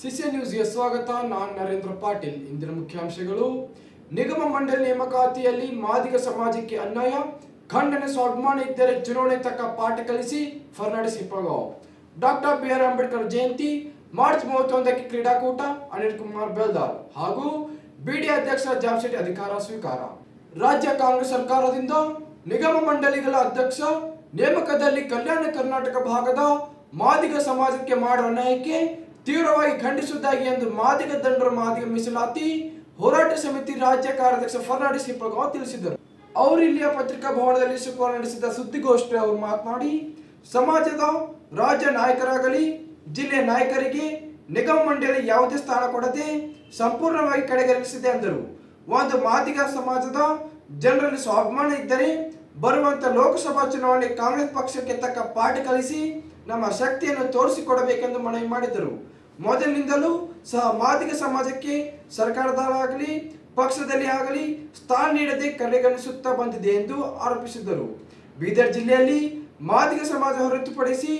CC ನ್ಯೂಸ್ಗೆ ಸ್ವಾಗತ. ನಾನು ನರೇಂದ್ರ ಪಾಟೀಲ್. ಇಂದಿನ ಮುಖ್ಯಾಂಶಗಳು. ನಿಗಮ ಮಂಡಳಿ ನೇಮಕಾತಿಯಲ್ಲಿ ಮಾದಿಗ ಸಮಾಜಕ್ಕೆ ಅನ್ಯಾಯ. ಖಂಡನೆ ಸ್ವಾಭಿಮಾನ ಇದ್ದರೆ ಚುನಾವಣೆ ತಕ್ಕ ಪಾಠ ಕಲಿಸಿ ಫರ್ನಾಡಿಸ್ ಪ್ರಭಾವ doctor B R Ambedkar Jayanti. March ಮೂವತ್ತೊಂದಕ್ಕೆ ಕ್ರೀಡಾಕೂಟ. ಅನಿಲ್ ಕುಮಾರ್ ಬೆಲ್ದಾರ್. ಹಾಗೂ ಬಿಡಿ ಅಧ್ಯಕ್ಷ ಜಾಮ್ಶೆಟ್ಟಿ ಅಧಿಕಾರ ಸ್ವೀಕಾರ. ರಾಜ್ಯ ಕಾಂಗ್ರೆಸ್ ಸರ್ಕಾರದಿಂದ ನಿಗಮ ಮಂಡಳಿಗಳ ಅಧ್ಯಕ್ಷ ನೇಮಕದಲ್ಲಿ ಕಲ್ಯಾಣ ಕರ್ನಾಟಕ ಭಾಗದ ಮಾದಿಗ ಸಮಾಜಕ್ಕೆ ಮಾಡುವ ಅನ್ಯಾಯಕ್ಕೆ ತೀವ್ರವಾಗಿ ಖಂಡಿಸುವುದಾಗಿ ಎಂದು ಮಾದಿಗ ದಂಡರ ಮಾದಿಗ ಮೀಸಲಾತಿ ಹೋರಾಟ ಸಮಿತಿ ರಾಜ್ಯ ಕಾರ್ಯಾಧ್ಯಕ್ಷ ಫರ್ನಾಂಡಿಸ್ ಹಿಪ್ಪಗಾವ್ ತಿಳಿಸಿದರು. ಅವರು ಇಲ್ಲಿಯ ಪತ್ರಿಕಾ ಭವನದಲ್ಲಿ ಶುಕ್ರವಾರ ನಡೆಸಿದ ಸುದ್ದಿಗೋಷ್ಠಿ ಅವರು ಮಾತನಾಡಿ, ಸಮಾಜದ ರಾಜ್ಯ ನಾಯಕರಾಗಲಿ ಜಿಲ್ಲೆ ನಾಯಕರಿಗೆ ನಿಗಮ ಮಂಡಳಿ ಯಾವುದೇ ಸ್ಥಾನ ಕೊಡದೆ ಸಂಪೂರ್ಣವಾಗಿ ಕಡೆಗಣಿಸಿದೆ ಎಂದರು ಒಂದು ಮಾದಿಗ ಸಮಾಜದ ಜನರಲ್ಲಿ ಸ್ವಾಭಿಮಾನ ಇದ್ದರೆ ಬರುವಂತ ಲೋಕಸಭಾ ಚುನಾವಣೆ ಕಾಂಗ್ರೆಸ್ ಪಕ್ಷಕ್ಕೆ ತಕ್ಕ ಪಾಠ ಕಲಿಸಿ ನಮ್ಮ ಶಕ್ತಿಯನ್ನು ತೋರಿಸಿಕೊಡಬೇಕೆಂದು ಮನವಿ ಮಾಡಿದರು. ಮೊದಲಿನಿಂದಲೂ ಸಹ ಮಾದಿಗ ಸಮಾಜಕ್ಕೆ ಸರ್ಕಾರದಲ್ಲಾಗಲಿ ಪಕ್ಷದಲ್ಲಿ ಆಗಲಿ ಸ್ಥಾನ ನೀಡದೆ ಕಡೆಗಣಿಸುತ್ತಾ ಬಂದಿದೆ ಎಂದು ಆರೋಪಿಸಿದರು ಬೀದರ್ ಜಿಲ್ಲೆಯಲ್ಲಿ ಮಾದಿಗ ಸಮಾಜ ಹೊರತುಪಡಿಸಿ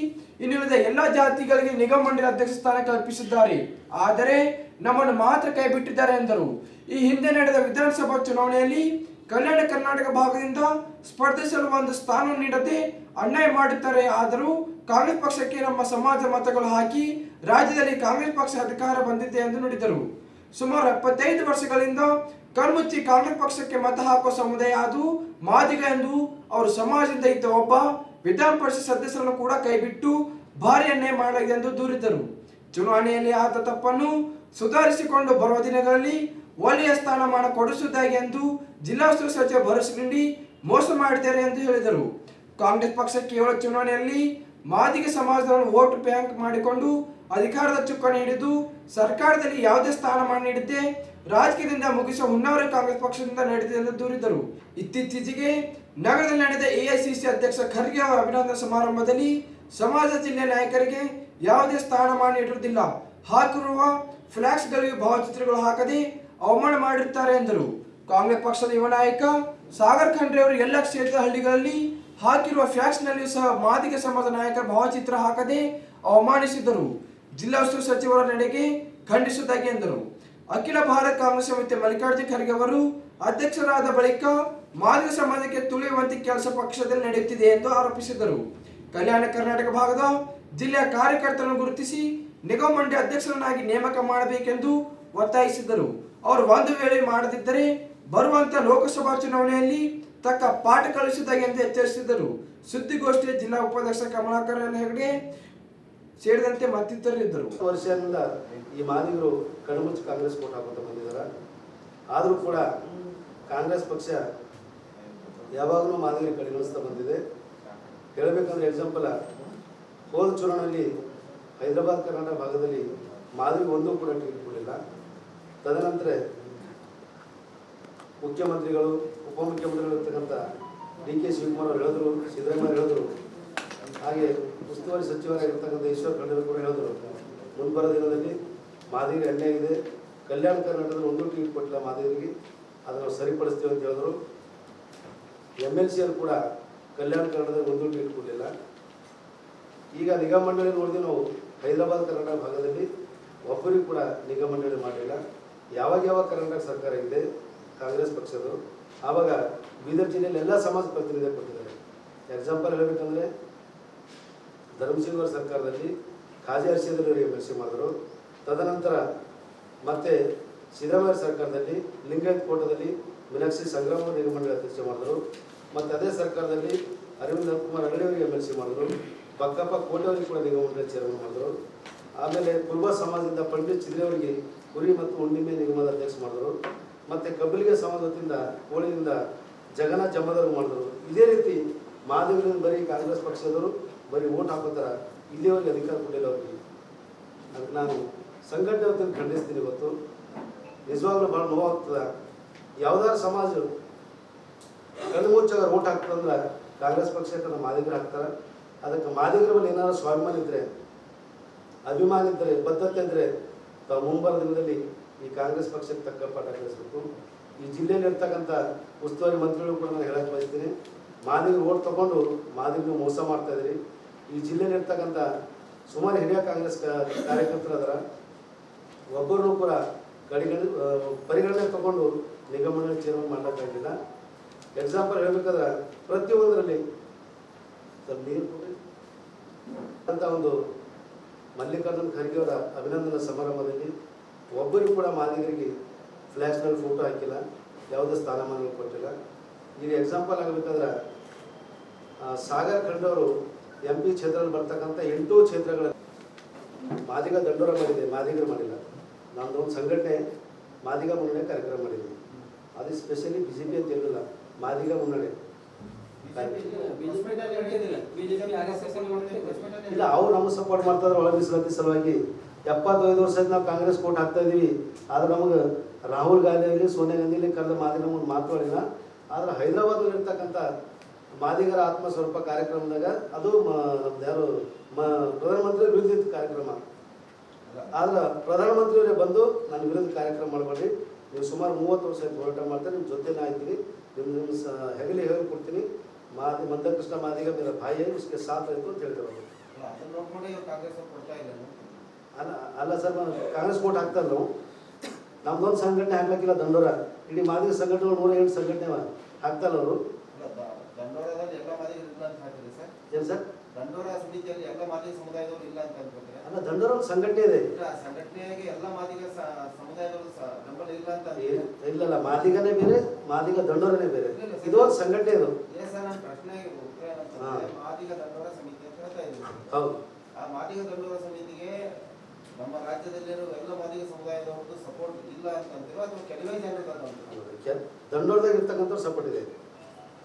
ಇನ್ನುಳಿದ ಎಲ್ಲ ಜಾತಿಗಳಿಗೆ ನಿಗಮ ಮಂಡಳಿ ಅಧ್ಯಕ್ಷ ಸ್ಥಾನ ಕಲ್ಪಿಸಿದ್ದಾರೆ. ಆದರೆ ನಮ್ಮನ್ನು ಮಾತ್ರ ಕೈಬಿಟ್ಟಿದ್ದಾರೆ ಎಂದರು. ಈ ಹಿಂದೆ ನಡೆದ ವಿಧಾನಸಭಾ ಚುನಾವಣೆಯಲ್ಲಿ ಕಲ್ಯಾಣ ಕರ್ನಾಟಕ ಭಾಗದಿಂದ ಸ್ಪರ್ಧಿಸಲು ಒಂದು ಸ್ಥಾನ ನೀಡದೆ ಅನ್ಯಾಯ ಮಾಡುತ್ತಾರೆ ಆದರೂ ಕಾಂಗ್ರೆಸ್ ಪಕ್ಷಕ್ಕೆ ನಮ್ಮ ಸಮಾಜ ಮತಗಳು ಹಾಕಿ ರಾಜ್ಯದಲ್ಲಿ ಕಾಂಗ್ರೆಸ್ ಪಕ್ಷ ಅಧಿಕಾರ ಬಂದಿದೆ ಎಂದು ನುಡಿದರು. ಸುಮಾರು ಎಪ್ಪತ್ತೈದು ವರ್ಷಗಳಿಂದ ಕಣ್ಮುಚ್ಚಿ ಕಾಂಗ್ರೆಸ್ ಪಕ್ಷಕ್ಕೆ ಮತ ಹಾಕುವ ಸಮುದಾಯ ಅದು ಮಾದಿಗ ಎಂದು ಅವರು ಸಮಾಜದಿಂದ ಇದ್ದ ಒಬ್ಬ ವಿಧಾನ ಪರಿಷತ್ ಸದಸ್ಯರನ್ನು ಕೂಡ ಕೈಬಿಟ್ಟು ಭಾರಿ ಅನ್ಯಾಯ ಎಂದು ದೂರಿದರು. ಚುನಾವಣೆಯಲ್ಲಿ ಆದ ತಪ್ಪನ್ನು ಸುಧಾರಿಸಿಕೊಂಡು ಬರುವ ದಿನಗಳಲ್ಲಿ ಒಳ್ಳೆಯ ಸ್ಥಾನಮಾನ ಕೊಡಿಸುವುದಾಗಿ ಎಂದು ಜಿಲ್ಲಾ ಸಚಿವ ಭರವಸೆ ನೀಡಿ ಮೋಸ ಮಾಡಿದ್ದಾರೆ ಎಂದು ಹೇಳಿದರು. ಕಾಂಗ್ರೆಸ್ ಪಕ್ಷ ಕೇವಲ ಚುನಾವಣೆಯಲ್ಲಿ ಮಾದಿಗ ಸಮಾಜದವನ್ನು ವೋಟ್ ಬ್ಯಾಂಕ್ ಮಾಡಿಕೊಂಡು ಅಧಿಕಾರದ ಚುಕ್ಕಾಣಿ ಹಿಡಿದು ಸರ್ಕಾರದಲ್ಲಿ ಯಾವುದೇ ಸ್ಥಾನಮಾನ ನೀಡಿದ್ದೆ ರಾಜಕೀಯದಿಂದ ಮುಗಿಸುವ ಹುನ್ನಾವರ ಕಾಂಗ್ರೆಸ್ ಪಕ್ಷದಿಂದ ನಡೆದಿದೆ ಎಂದು ದೂರಿದರು. ಇತ್ತೀಚೆಗೆ ನಗರದಲ್ಲಿ ನಡೆದ ಎಐಸಿಸಿ ಅಧ್ಯಕ್ಷ ಖರ್ಗೆ ಅವರ ಅಭಿನಂದನಾ ಸಮಾರಂಭದಲ್ಲಿ ಸಮಾಜ ಜಿಲ್ಲೆ ನಾಯಕರಿಗೆ ಯಾವುದೇ ಸ್ಥಾನಮಾನ ನೀಡಿರುವುದಿಲ್ಲ. ಹಾಕಿರುವ ಫ್ಲಾಕ್ಸ್ಗಳಿಗೆ ಭಾವಚಿತ್ರಗಳು ಹಾಕದೆ ಅವಮಾನ ಮಾಡಿರುತ್ತಾರೆ ಎಂದರು. ಕಾಂಗ್ರೆಸ್ ಪಕ್ಷದ ಯುವ ನಾಯಕ ಸಾಗರ್ ಖಂಡ್ರೆ ಅವರು ಎಲ್ಲ ಕ್ಷೇತ್ರದ ಹಳ್ಳಿಗಳಲ್ಲಿ ಹಾಕಿರುವ ಫ್ಲಾಕ್ಸ್ನಲ್ಲಿಯೂ ಸಹ ಮಾದಿಗ ಸಮಾಜ ನಾಯಕರ ಭಾವಚಿತ್ರ ಹಾಕದೆ ಅವಮಾನಿಸಿದರು ಜಿಲ್ಲಾ ಉಸ್ತುವಾರಿ ಸಚಿವರ ನಡೆಗೆ ಖಂಡಿಸುವುದಾಗಿ ಎಂದರು. ಅಖಿಲ ಭಾರತ ಕಾಂಗ್ರೆಸ್ ಸಮಿತಿ ಮಲ್ಲಿಕಾರ್ಜುನ ಖರ್ಗೆ ಅವರು ಅಧ್ಯಕ್ಷರಾದ ಬಳಿಕ ಮಾದಿಗ ಸಮಾಜಕ್ಕೆ ತುಳಿಯುವಂತೆ ಕೆಲಸ ಪಕ್ಷದಲ್ಲಿ ನಡೆಯುತ್ತಿದೆ ಎಂದು ಆರೋಪಿಸಿದರು ಕಲ್ಯಾಣ ಕರ್ನಾಟಕ ಭಾಗದ ಜಿಲ್ಲೆಯ ಕಾರ್ಯಕರ್ತರನ್ನು ಗುರುತಿಸಿ ನಿಗಮ ಮಂಡಳಿ ಅಧ್ಯಕ್ಷರನ್ನಾಗಿ ನೇಮಕ ಮಾಡಬೇಕೆಂದು ಒತ್ತಾಯಿಸಿದರು ಅವರು ಒಂದು ವೇಳೆ ಮಾಡದಿದ್ದರೆ ಬರುವಂತ ಲೋಕಸಭಾ ಚುನಾವಣೆಯಲ್ಲಿ ತಕ್ಕ ಪಾಠ ಕಲಿಸಿದಾಗ ಎಂದು ಎಚ್ಚರಿಸಿದರು ಸುದ್ದಿಗೋಷ್ಠಿಯ ಜಿಲ್ಲಾ ಉಪಾಧ್ಯಕ್ಷ ಕಮಲಾಕರ್ ಹೆಗಡೆ ಸೇರಿದಂತೆ ಮತ್ತಿತರರು ಇದ್ದರು. ವರ್ಷದಿಂದ ಈ ಮಾದಿಗರು ಕಣ್ಮುಚ್ಚಿ ಕಾಂಗ್ರೆಸ್ ಕೋಟ್ ಹಾಕೋತ ಬಂದಿದ್ದಾರೆ. ಆದರೂ ಕೂಡ ಕಾಂಗ್ರೆಸ್ ಪಕ್ಷ ಯಾವಾಗಲೂ ಮಾದಿಗರಿಗೆ ಕಡೆಗಣಿಸ್ತಾ ಬಂದಿದೆ. ಹೇಳಬೇಕಂದ್ರೆ ಎಕ್ಸಾಂಪಲ್ ಹೋದ ಚುನಾವಣೆಯಲ್ಲಿ ಹೈದರಾಬಾದ್, ಕರ್ನಾಟಕ ಭಾಗದಲ್ಲಿ ಮಾದಿಗೆ ಒಂದೂ ಕೂಡ ಟಿಕೆಟ್ ಕೊಡಲಿಲ್ಲ. ತದನಂತರ ಮುಖ್ಯಮಂತ್ರಿಗಳು, ಉಪಮುಖ್ಯಮಂತ್ರಿಗಳು ಇರ್ತಕ್ಕಂಥ ಡಿ ಕೆ ಶಿವಕುಮಾರ್ ಅವರು ಹೇಳಿದ್ರು, ಸಿದ್ದರಾಮಯ್ಯ ಹೇಳಿದ್ರು ಹಾಗೆ ಉಸ್ತುವಾರಿ ಸಚಿವರಾಗಿರ್ತಕ್ಕಂಥ ಈಶ್ವರ್ ಖಂಡ್ರೆ ಕೂಡ ಹೇಳಿದ್ರು. ಮುಂಬರ ದಿನದಲ್ಲಿ ಮಾದಿಗರಿಗೆ ಅನ್ಯಾಯ ಇದೆ. ಕಲ್ಯಾಣ ಕರ್ನಾಟಕದಲ್ಲಿ ಒಂದು ಟಿಕೆಟ್ ಕೊಟ್ಟಿಲ್ಲ ಮಾದಿಗರಿಗೆ ಅದನ್ನು ಸರಿಪಡಿಸ್ತೀವಿ ಅಂತ ಹೇಳಿದ್ರು. ಎಂ ಎಲ್ ಸಿ ಅವರು ಕೂಡ ಕಲ್ಯಾಣ ಕರ್ನಾಟಕದ ಒಂದು ಟಿಕೆಟ್ ಕೊಡಲಿಲ್ಲ. ಈಗ ನಿಗಮ ಮಂಡಳಿ ನೋಡಿದ್ವಿ ನಾವು ಹೈದರಾಬಾದ್ ಕರ್ನಾಟಕ ಭಾಗದಲ್ಲಿ ಒಬ್ಬರಿಗೂ ಕೂಡ ನಿಗಮ ಮಂಡಳಿ ಮಾಡಲಿಲ್ಲ. ಯಾವಾಗ ಯಾವಾಗ ಕರ್ನಾಟಕ ಸರ್ಕಾರ ಇದೆ, ಕಾಂಗ್ರೆಸ್ ಪಕ್ಷದ್ದು ಆವಾಗ ಬೀದರ್ ಜಿಲ್ಲೆಯಲ್ಲಿ ಎಲ್ಲ ಸಮಾಜ ಪ್ರತಿನಿಧಿ ಕೊಟ್ಟಿದ್ದಾರೆ. ಎಕ್ಸಾಂಪಲ್ ಹೇಳಬೇಕಂದ್ರೆ ಧರ್ಮಸಿಂಗ್ ಅವರ ಸರ್ಕಾರದಲ್ಲಿ ಖಾಜಿ ಹರ್ಷಿದ್ರವರಿಗೆ ಎಂ ಮಾಡಿದರು. ತದನಂತರ ಮತ್ತೆ ಸಿದ್ದರಾಮಯ್ಯ ಸರ್ಕಾರದಲ್ಲಿ ಲಿಂಗಾಯತ್ ಕೋಟದಲ್ಲಿ ಮೀನಾಕ್ಷಿ ಸಂಗ್ರಾಮ ನಿಗಮ ಮಂಡಳಿ ಅಧ್ಯಕ್ಷ ಮಾಡಿದರು. ಮತ್ತು ಅದೇ ಸರ್ಕಾರದಲ್ಲಿ ಅರವಿಂದ್ ಕುಮಾರ್ ಅಗಡಿಯವರಿಗೆ ಎಂ ಎಲ್ ಸಿ ಮಾಡಿದ್ರು. ಬಕ್ಕಪ್ಪ ಕೋಟೆಯವರಿಗೆ ಕೂಡ ನಿಗಮ ಮಂಡಳಿ ಚೇರ್ಮನ್ ಮಾಡಿದರು. ಆಮೇಲೆ ಕುರುಬ ಸಮಾಜದಿಂದ ಪಂಡಿತ್ ಚಿದ್ರೆಯವರಿಗೆ ಕುರಿ ಮತ್ತು ಹುಣ್ಣಿಮೆ ನಿಗಮದ ಅಧ್ಯಕ್ಷ ಮಾಡಿದರು. ಮತ್ತು ಕಬ್ಬಲಿಗೆ ಸಮಾಜದಿಂದ ಕೋಳಿಯಿಂದ ಜಗನ ಜಮದವರು ಮಾಡಿದರು. ಇದೇ ರೀತಿ ಮಾಧವರಿಂದ ಬರೀ ಕಾಂಗ್ರೆಸ್ ಪಕ್ಷದವರು ಬರೀ ಓಟ್ ಹಾಕೋತರ ಇಲ್ಲಿವರೆಗೆ ಅಧಿಕಾರ ಕೊಟ್ಟಿಲ್ಲ ಅವ್ರಿಗೆ. ಅದಕ್ಕೆ ನಾನು ಸಂಘಟನೆ ಅಂತ ಖಂಡಿಸ್ತೀನಿ ಇವತ್ತು. ನಿಜವಾಗ್ಲೂ ಭಾಳ ನೋವಾಗ್ತದೆ ಯಾವ್ದಾದ್ರು ಸಮಾಜ ಕಣ್ಮುಚ್ಚಾಗ ಓಟ್ ಹಾಕ್ತಂದ್ರೆ ಕಾಂಗ್ರೆಸ್ ಪಕ್ಷಕ್ಕೆ ಮಾದಿಗರು ಹಾಕ್ತಾರೆ. ಅದಕ್ಕೆ ಮಾದಿಗರ ಮೇಲೆ ಏನಾದ್ರು ಸ್ವಾಭಿಮಾನ ಇದ್ದರೆ ಅಭಿಮಾನ ಇದ್ದರೆ ಬದ್ಧತೆ ಇದ್ದರೆ ತಾವು ಮುಂಬರ ದಿನದಲ್ಲಿ ಈ ಕಾಂಗ್ರೆಸ್ ಪಕ್ಷಕ್ಕೆ ತಕ್ಕ ಪಾಠ ಕಲಿಸಬೇಕು. ಈ ಜಿಲ್ಲೆಯಲ್ಲಿ ಇರ್ತಕ್ಕಂಥ ಉಸ್ತುವಾರಿ ಮಂತ್ರಿಗಳು ಕೂಡ ನಾನು ಹೇಳಕ್ಕೆ ಬಯಸ್ತೀನಿ. ಮಾದಿಗರು ಓಟ್ ತಗೊಂಡು ಮಾದಿಗರು ಮೋಸ ಮಾಡ್ತಾ ಇದ್ರಿ ಈ ಜಿಲ್ಲೆಯಲ್ಲಿರ್ತಕ್ಕಂಥ ಸುಮಾರು ಹಿರಿಯ ಕಾಂಗ್ರೆಸ್ ಕಾರ್ಯಕರ್ತರು ಅದರ ಒಬ್ಬರನ್ನು ಕೂಡ ಕಡೆಗಣಿ ಪರಿಗಣನೆ ತಗೊಂಡು ನಿಗಮನ ಚೇರ್ಮನ್ ಮಾಡೋಕ್ಕಾಗಿಲ್ಲ ಎಕ್ಸಾಂಪಲ್ ಹೇಳಬೇಕಾದ್ರೆ ಪ್ರತಿಯೊಂದರಲ್ಲಿ ಸ್ವಲ್ಪ ನೀರು ಅಂತ ಒಂದು ಮಲ್ಲಿಕಾರ್ಜುನ ಖರ್ಗೆ ಅವರ ಅಭಿನಂದನಾ ಸಮಾರಂಭದಲ್ಲಿ ಒಬ್ಬರಿಗೂ ಕೂಡ ಮಾದಿಗರಿಗೆ ಫ್ಲ್ಯಾಶ್ನಲ್ಲಿ ಫೋಟೋ ಹಾಕಿಲ್ಲ, ಯಾವುದೇ ಸ್ಥಾನಮಾನಗಳು ಕೊಟ್ಟಿಲ್ಲ. ಈಗ ಎಕ್ಸಾಂಪಲ್ ಆಗಬೇಕಾದ್ರೆ ಸಾಗರ್ ಖಂಡವರು ಎಂ ಪಿ ಕ್ಷೇತ್ರದಲ್ಲಿ ಬರ್ತಕ್ಕಂಥ ಎಂಟು ಕ್ಷೇತ್ರಗಳ ಮಾದಿಗ ದಂಡೋರ ಮಾಡಿದೆ ಮಾದಿಗರು ಮಾಡಿಲ್ಲ. ನಾನು ಒಂದು ಸಂಘಟನೆ ಮಾದಿಗ ಮುನ್ನಡೆ ಕಾರ್ಯಕ್ರಮ ಮಾಡಿದ್ವಿ ಅದು ಸ್ಪೆಷಲಿ ಬಿ ಜೆ ಪಿ ಅಂತ ಹೇಳಿಲ್ಲ ಮಾದಿಗ ಮುನ್ನಡೆ. ಇಲ್ಲ ಅವ್ರು ನಮಗೆ ಸಪೋರ್ಟ್ ಮಾಡ್ತಾರೆ ಒಳ ಮೀಸಲಾತಿ ಸಲುವಾಗಿ. ಎಪ್ಪತ್ತೈದು ವರ್ಷದಿಂದ ನಾವು ಕಾಂಗ್ರೆಸ್ ಕೋಟ್ ಹಾಕ್ತಾ ಇದೀವಿ. ಆದ್ರೆ ನಮಗೆ ರಾಹುಲ್ ಗಾಂಧಿ ಆಗಲಿ ಸೋನಿಯಾ ಗಾಂಧಿ ಕರೆದ ನಮಗೆ ಮಾತಾಡಿಲ್ಲ ಆದ್ರೆ ಹೈದರಾಬಾದ್ ಇರ್ತಕ್ಕಂಥ ಮಾದಿಗರ ಆತ್ಮಸ್ವರೂಪ ಕಾರ್ಯಕ್ರಮದಾಗ ಅದು ನಮ್ದು ಯಾರು ಮ ಪ್ರಧಾನಮಂತ್ರಿ ವಿರುದ್ಧ ಕಾರ್ಯಕ್ರಮ. ಆದ್ರೆ ಪ್ರಧಾನಮಂತ್ರಿಯವರೇ ಬಂದು ನನ್ನ ವಿರುದ್ಧ ಕಾರ್ಯಕ್ರಮ ಮಾಡಬೇಡ್ರಿ. ನೀವು ಸುಮಾರು ಮೂವತ್ತು ವರ್ಷ ಆಯ್ತು ಹೋರಾಟ ಮಾಡ್ತಾರೆ ನಿಮ್ಮ ಜೊತೆ ನಾ ಇದ್ದೀನಿ ನಿಮ್ಮ ನಿಮ್ಮ ಸ ಹೆಗಲಿ ಹೇಳಿ ಕೊಡ್ತೀನಿ. ಮಾದಿ ಮಂದಕೃಷ್ಣ ಮಾದಿಗ ಮೇರ ಭಾಯಿ ಇಷ್ಟಕ್ಕೆ ಸಾಥ್ ಆಯಿತು ಅಂತ ಹೇಳ್ತಾರೆ ಅಲ್ಲ ಅಲ್ಲ ಸರ್ ನಾನು ಕಾಂಗ್ರೆಸ್ ಕೋಟ್ ಹಾಕ್ತಾರೆ ನಾವು ನಮ್ದೊಂದು ಸಂಘಟನೆ ಹಾಕ್ಲಕ್ಕಿಲ್ಲ ದಂಡೋರ. ಇಡೀ ಮಾದಿಗ ಸಂಘಟನೆಗಳು ನೂರ ಎಂಟು ಸಂಘಟನೆ ಹಾಕ್ತಾರಲ್ಲ ಅವರು ದಂಡೋರದಲ್ಲಿ ಎಲ್ಲ ಮಾದಿಗರು ಇಲ್ಲ ಅಂತ ಹೇಳ್ತೀರಿ ಸರ್ ಏನು ಸರ್ ದಂಡೋರ ಸಮಿತಿಯಲ್ಲಿ ಎಲ್ಲ ಮಾದಿಗ ಸಮುದಾಯದವರು ಇಲ್ಲ ಅಂತ ಅನ್ಕೋತೀರಾ ಅಲ್ಲ ದಂಡೋರ ಸಂಘಟನೆ ಇದೆ. ಇಲ್ಲ ಸಂಘಟನೆಯಾಗಿ ಎಲ್ಲ ಮಾದಿಗ ಸಮುದಾಯದವರು ಬೆಂಬಲ ಇಲ್ಲ ಅಂತ ಏ-? ಇಲ್ಲಲ್ಲ ಮಾದಿಗನೇ ಬೇರೆ ಮಾದಿಗ ದಂಡೋರನೇ ಬೇರೆ. ಇದು ಒಂದು ಸಂಘಟನೆ ಇದು. ಇಲ್ಲ ಸರ್ ನನ್ನ ಪ್ರಶ್ನೆಗೆ ಉತ್ತರ ಮಾದಿಗ ದಂಡೋರ ಸಮಿತಿ ಅಂತ ಹೇಳ್ತಾ ಇದ್ದೀವಿ ಹೌದು. ಆ ಮಾದಿಗ ದಂಡೋರ ಸಮಿತಿಗೆ ನಮ್ಮ ರಾಜ್ಯದಲ್ಲಿರೋ ಎಲ್ಲ ಮಾದಿಗ ಸಮುದಾಯದವ್ರದ್ದು ಸಪೋರ್ಟ್ ಇಲ್ಲ ಅಂತ ಅಂತೀರೋ ಅಥವಾ ಕೆಲವೇ ಜನ ಅಂತ ಕೆ- ದಂಡೋರದಾಗ ಇರ್ತಕ್ಕಂಥ ಸಪೋರ್ಟ್ ಇದೆ.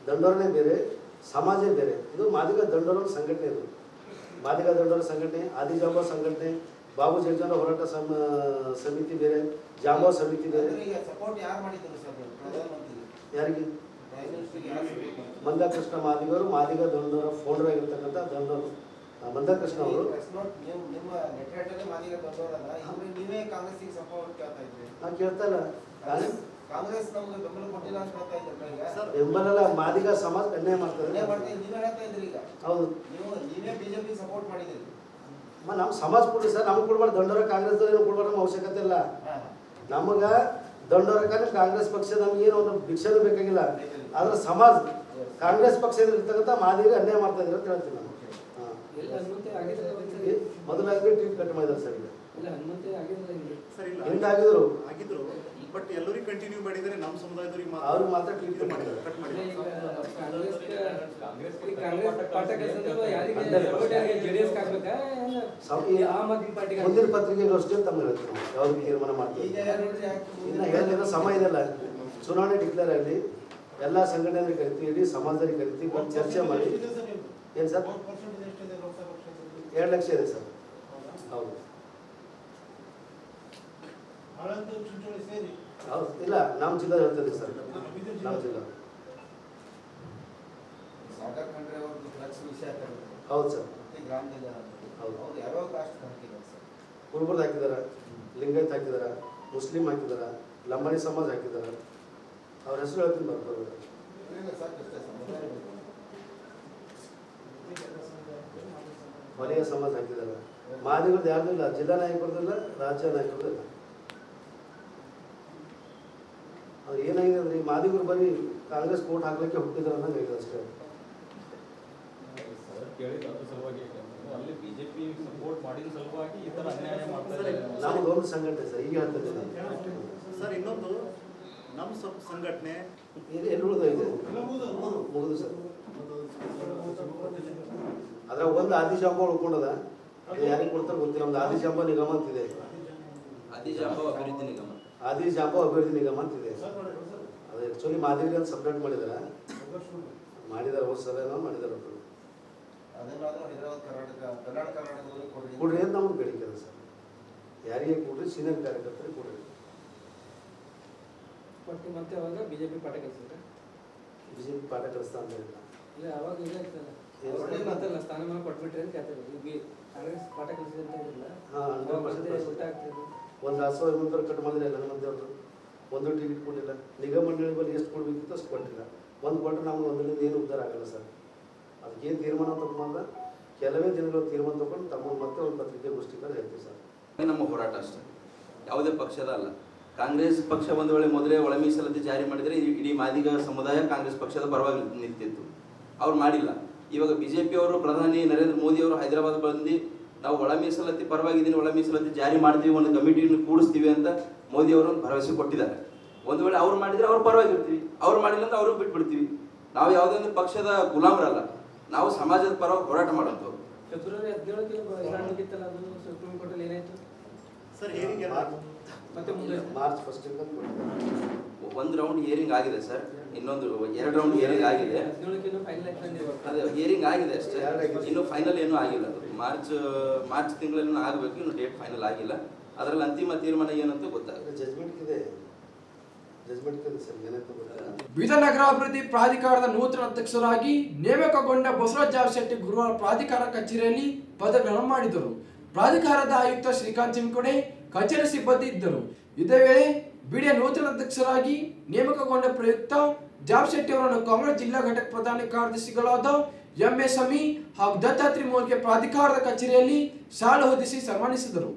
ದಂಡೋರನೇ ಬೇರೆ ಸಮಾಜ ಬೇರೆ ಇದು ಮಾದಿಗ ದಂಡೋರ ಸಂಘಟನೆ ಇದು ಮಾದಿಗ ದಂಡೋರ ಸಂಘಟನೆ ಆದಿಜಾಂಬ ಸಂಘಟನೆ ಬಾಬು ಜಗಜನ ಹೋರಾಟ ಸಮ ಸಮಿತಿ ಬೇರೆ ಜಾಂಬೋ ಸಮಿತಿ ಬೇರೆ. ಯಾರಿಗೆ? ಮಂದಕೃಷ್ಣ ಮಾದಿಗರು ಮಾದಿಗ ದಂಡೋರ ಫೌಂಡರ್ ಆಗಿರ್ತಕ್ಕಂಥ ದಂಡೋರು ಮಂದಕೃಷ್ಣ ಅವರು. ನಾನು ಕೇಳ್ತಾ ಇಲ್ಲ. ಕಾಂಗ್ರೆಸ್ ನಮ್ಗೆ ಬೆಂಬಲ ಕೊಟ್ಟಿಲ್ಲ ಅಂತ ಹೇಳ್ತಾ ಬೆಂಬಲ ಮಾದಿಗ ಸಮಾಜ ಅನ್ಯಾಯ ಮಾಡ್ತಾರೆ. ಹೌದು. ನೀವು ನೀವೇ ಬಿಜೆಪಿ ಸಪೋರ್ಟ್ ನಮ್ಮ ಸಮಾಜ ಕೊಡಿ ಸರ್ ನಮ್ಗೆ ಕೊಡ್ಬಾರ್ದು. ದಂಡೋರ ಕಾಂಗ್ರೆಸ್ ಕೊಡ್ಬಾರ್ದು ನಮ್ಮ ಅವಶ್ಯಕತೆ ಇಲ್ಲ. ನಮಗ ದಂಡೋರ ಕಾಂಗ್ರೆಸ್ ಪಕ್ಷ ನಮ್ಗೆ ಏನು ಒಂದು ಭಿಕ್ಷೆನೂ ಬೇಕಾಗಿಲ್ಲ. ಆದ್ರೆ ಸಮಾಜ ಕಾಂಗ್ರೆಸ್ ಪಕ್ಷದಲ್ಲಿ ಇರ್ತಕ್ಕಂಥ ಮಾದಿಗೆ ಅನ್ಯಾಯ ಮಾಡ್ತಾ ಇದ್ದಾರೆ ಅಂತ ಹೇಳ್ತೀನಿ ನಾನು. ಈ ಕಟ್ ಮಾಡಿದಾರೆ ಸರ್ ಈಗ. ಹಿಂಗೆ? ಆಗಿದ್ರು? ಆಗಿದ್ರು ಬಟ್ ಎಲ್ಲರಿಗೂ ಕಂಟಿನ್ಯೂ ಮಾಡಿದರೆ ನಮ್ಮ ಸಮುದಾಯದವ್ರಿಗೆ ಮಾತ್ರ ಮಾಡಿದ್ದಾರೆ. ಕಟ್ ಮಾಡಿದ್ದಾರೆ. ಮುಂದಿನ ಪತ್ರಿಕೆಗಳು ಅಷ್ಟೇ ತೀರ್ಮಾನ ಮಾಡ್ತೀವಿ. ಹೇಳಿದ ಸಮಯ ಇದೆಲ್ಲ ಚುನಾವಣೆ ಡಿಕ್ಲೇರ್ ಆಗಲಿ ಎಲ್ಲ ಸಂಘಟನೆ ಕರಿತೀವಿ ಇಡೀ ಸಮಾಜದಲ್ಲಿ ಕರಿತೀವಿ ಚರ್ಚೆ ಮಾಡಿ. ಏನು ಸರ್? ಎರಡು ಲಕ್ಷ ಇದೆ ಸರ್. ಹೌದು. ಹೌದು. ಇಲ್ಲ ನಮ್ಮ ಜಿಲ್ಲಾ ಹೇಳ್ತದೆ ಸರ್. ನಮ್ಮ ಜಿಲ್ಲಾ. ಹೌದು ಸರ್. ಹೌದು. ಯಾರೋ ಯಾವ್ಯಾವ ಕಾಸ್ಟ್ ಹಾಕಿದ್ದಾರೆ ಸರ್. ಕುರುಬರ್ದು ಹಾಕಿದಾರ ಲಿಂಗಾಯತ್ ಹಾಕಿದಾರ ಮುಸ್ಲಿಂ ಹಾಕಿದಾರ ಲಂಬಾಣಿ ಸಮಾಜ ಹಾಕಿದಾರ ಅವ್ರ ಹೆಸರು ಹೇಳ್ತೀನಿ ಬರ್ತಾರೆ ವಲಯ ಸಮಾಜ ಹಾಕಿದಾರ ಮಾದಿಗರದ್ದು ಯಾರ್ದು ಇಲ್ಲ ಜಿಲ್ಲಾ ನಾಯಕರದಿಲ್ಲ? ಇಲ್ಲ ರಾಜ್ಯ ನಾಯಕರದ್ದು ಇಲ್ಲ ಅವ್ರು ಏನಾಗಿದೆ ಅಂದ್ರೆ ಈ ಮಾದಿಗರು ಬರೀ ಕಾಂಗ್ರೆಸ್ ಕೋಟ್ ಹಾಕ್ಲಿಕ್ಕೆ ಹುಟ್ಟಿದ್ರು ಅನ್ನೋದು ಹೇಳಿದ್ರು ಅಷ್ಟೇ. ನಮ್ದು ಒಂದು ಸಂಘಟನೆ ಸರ್ ಈಗ ಹೇಳ್ತಿದ್ದೀನಿ ಸರ್ ಇನ್ನೊಂದು ನಮ್ಮ ಸಂಘಟನೆ ಸಂಘಟನೆ ಇದು ಎಲ್ಲಿ ಉಳಿದ ಇದೆ ಮುಗಿದು ಸರ್ ಒಂದು ಆದಿಜಾಂಬ ಉಳ್ಕೊಂಡದ. ಯಾರಿಗೆ ಕೊಡ್ತಾರೆ ಗೊತ್ತಿಲ್ಲ. ಒಂದು ಆದಿಶಾಂಬ ನಿಗಮ ಅಂತಿದೆ. ಆದಿಶಾಂಬ ಅಭಿವೃದ್ಧಿ ನಿಗಮ. ಆದಿಜಾಂಬ ಅಭಿವೃದ್ಧಿ ನಿಗಮ ಅಂತಿದೆ. ಅದು ಆ್ಯಕ್ಚುಲಿ ಮಾದಿಗರಿ ಅಂತ ಸಪ್ರೇಟ್ ಮಾಡಿದಾರ. ಮಾಡಿದಾರೆ ಹೋದ ಸಲ ಏನೋ ಮಾಡಿದಾರೆ ಅವ್ರು. ಹೈದರಾಬಾದ್ ಕರ್ನಾಟಕ ಕನ್ನಡ ಕರ್ನಾಟಕದಲ್ಲಿ ಕೊಡ್ರಿ. ಅಂತ ನಮ್ಗೆ ಬೇಡಿಕೆ ಅದ ಸರ್. ಯಾರಿಗೆ ಕೊಡ್ರಿ ಸೀನಿಯರ್ ಕಾರ್ಯಕರ್ತರಿಗೆ ಕೊಡ್ರಿ. ಮತ್ತೆ ಮತ್ತೆ ಅವಾಗ ಬಿಜೆಪಿ ಪಾಠ ಕೆಲಸ ಬಿಜೆಪಿ ಜೆ ಪಿ ಪಾಠ ಕಲಿಸ್ತಾ ಅಂತ ಹೇಳಿಲ್ಲ ಇಲ್ಲ ಅವಾಗ ಸ್ಥಾನಮಾನ ಕೊಟ್ಬಿಟ್ರಿ ಅಂತ ಕಾಂಗ್ರೆಸ್ ಪಾಠ ಒಂದು ಹತ್ತು ಮುಂದ್ರ ಕಟ್ ಮಾಡಿದ್ರೆ ಎಲ್ಲ ಹನುಮಂತವ್ರು ಒಂದು ಟಿಕೆಟ್ ಕೊಡಲಿಲ್ಲ ನಿಗಮ ಮಂಡಳಿ ಬಳಿ ಎಷ್ಟು ಕೊಡ್ಬೇಕಿತ್ತು ಅಷ್ಟು ಕೊಟ್ಟಿಲ್ಲ. ಒಂದು ಕೊಟ್ಟರೆ ನಮ್ಗೆ ಒಂದರಿಂದ ಏನು ಉದ್ಧಾರ ಆಗಲ್ಲ ಸರ್. ಅದಕ್ಕೇನು ತೀರ್ಮಾನ ತಗೊಂಡ್ರೆ ಕೆಲವೇ ದಿನಗಳು ತೀರ್ಮಾನ ತಗೊಂಡು ತಮ್ಮ ಮತ್ತೆ ಒಂದು ಪತ್ರಿಕೆ ಗೋಷ್ಠಿಗಳು ಹೇಳ್ತೀವಿ ಸರ್. ನಮ್ಮ ಹೋರಾಟ ಅಷ್ಟೇ. ಯಾವುದೇ ಪಕ್ಷದ ಅಲ್ಲ. ಕಾಂಗ್ರೆಸ್ ಪಕ್ಷ ಒಂದು ವೇಳೆ ಮೊದಲೇ ಒಳ ಮೀಸಲಾತಿ ಜಾರಿ ಮಾಡಿದರೆ ಇಡೀ- ಇಡೀ ಮಾದಿಗ ಸಮುದಾಯ ಕಾಂಗ್ರೆಸ್ ಪಕ್ಷದ ಪರವಾಗಿ ನಿಂತಿತ್ತು. ಅವ್ರು ಮಾಡಿಲ್ಲ. ಇವಾಗ ಬಿ ಜೆ ಅವರು ಪ್ರಧಾನಿ ನರೇಂದ್ರ ಮೋದಿ ಅವರು ಹೈದರಾಬಾದ್ ಬಂದು ನಾವು ಒಳ ಮೀಸಲಾತಿ ಪರವಾಗಿದ್ದೀನಿ ಒಳ ಮೀಸಲಾತಿ ಜಾರಿ ಮಾಡ್ತೀವಿ ಒಂದು ಕಮಿಟಿಯನ್ನು ಕೂಡಿಸ್ತೀವಿ ಅಂತ ಮೋದಿ ಅವರು ಒಂದು ಭರವಸೆ ಕೊಟ್ಟಿದ್ದಾರೆ. ಒಂದು ವೇಳೆ ಅವ್ರು ಮಾಡಿದರೆ ಅವ್ರು ಪರವಾಗಿರ್ತೀವಿ. ಅವ್ರು ಮಾಡಿಲ್ಲ ಅಂತ ಅವರು ಬಿಟ್ಬಿಡ್ತೀವಿ. ನಾವು ಯಾವುದೇ ಒಂದು ಪಕ್ಷದ ಗುಲಾಮರಲ್ಲ ನಾವು ಸಮಾಜದ ಪರವಾಗಿ ಹೋರಾಟ ಮಾಡೋದು. ಫೆಬ್ರವರಿ ಹದಿನೇಳಕ್ಕೆ ಮಾರ್ಚ್ ಫಸ್ಟಿಂದ ಒಂದು ರೌಂಡ್ ಹಿಯರಿಂಗ್ ಆಗಿದೆ ಸರ್ ಇನ್ನೊಂದು ಎರಡು ರೌಂಡ್ ಹಿಯರಿಂಗ್ ಆಗಿದೆ. ಅದೇ ಹಿಯರಿಂಗ್ ಆಗಿದೆ ಅಷ್ಟೇ. ಇನ್ನು ಫೈನಲ್ ಏನೂ ಆಗಿಲ್ಲ ಮಾರ್ಚ್ ಮಾರ್ಚ್ ತಿಂಗಳಲ್ಲಿ ಆಗಬೇಕು ಇನ್ನು ಡೇಟ್ ಫೈನಲ್ ಆಗಿಲ್ಲ. ಅದರಲ್ಲಿ ಅಂತಿಮ ತೀರ್ಮಾನ ಏನಂತ ಗೊತ್ತಾಗುತ್ತೆ. ಜಜ್ಮೆಂಟ್ ಇದೆ. ಪ್ರಾಧಿಕಾರದ ನೂತನ ಅಧ್ಯಕ್ಷರಾಗಿ ನೇಮಕಗೊಂಡ ಬಸವರಾಜ ಶೆಟ್ಟಿ ಗುರುವಾರ ಪ್ರಾಧಿಕಾರ ಕಚೇರಿಯಲ್ಲಿ ಪದಗ್ರಹಣ ಮಾಡಿದರು. ಪ್ರಾಧಿಕಾರದ ಆಯುಕ್ತ ಶ್ರೀಕಾಂತ್ ಚಿಮ್ಕೊಡೆ ಕಚೇರಿ ಸಿಬ್ಬಂದಿ ಇದ್ದರು. ಇದೇ ವೇಳೆ ಬಿಡಿಯ ನೂತನ ಅಧ್ಯಕ್ಷರಾಗಿ ನೇಮಕಗೊಂಡ ಪ್ರಯುಕ್ತ ಜಾಬ್ ಶೆಟ್ಟಿ ಅವರನ್ನು ಕಾಂಗ್ರೆಸ್ ಜಿಲ್ಲಾ ಘಟಕ ಪ್ರಧಾನ ಕಾರ್ಯದರ್ಶಿಗಳಾದ ಎಂ ಎಸ್ ಸಮಿ ಹಾಗೂ ದತ್ತಾತ್ರಿ ಮೋರ್ಗೆ ಪ್ರಾಧಿಕಾರದ ಕಚೇರಿಯಲ್ಲಿ ಶಾಲು ಹೊದಿಸಿ ಸನ್ಮಾನಿಸಿದರು.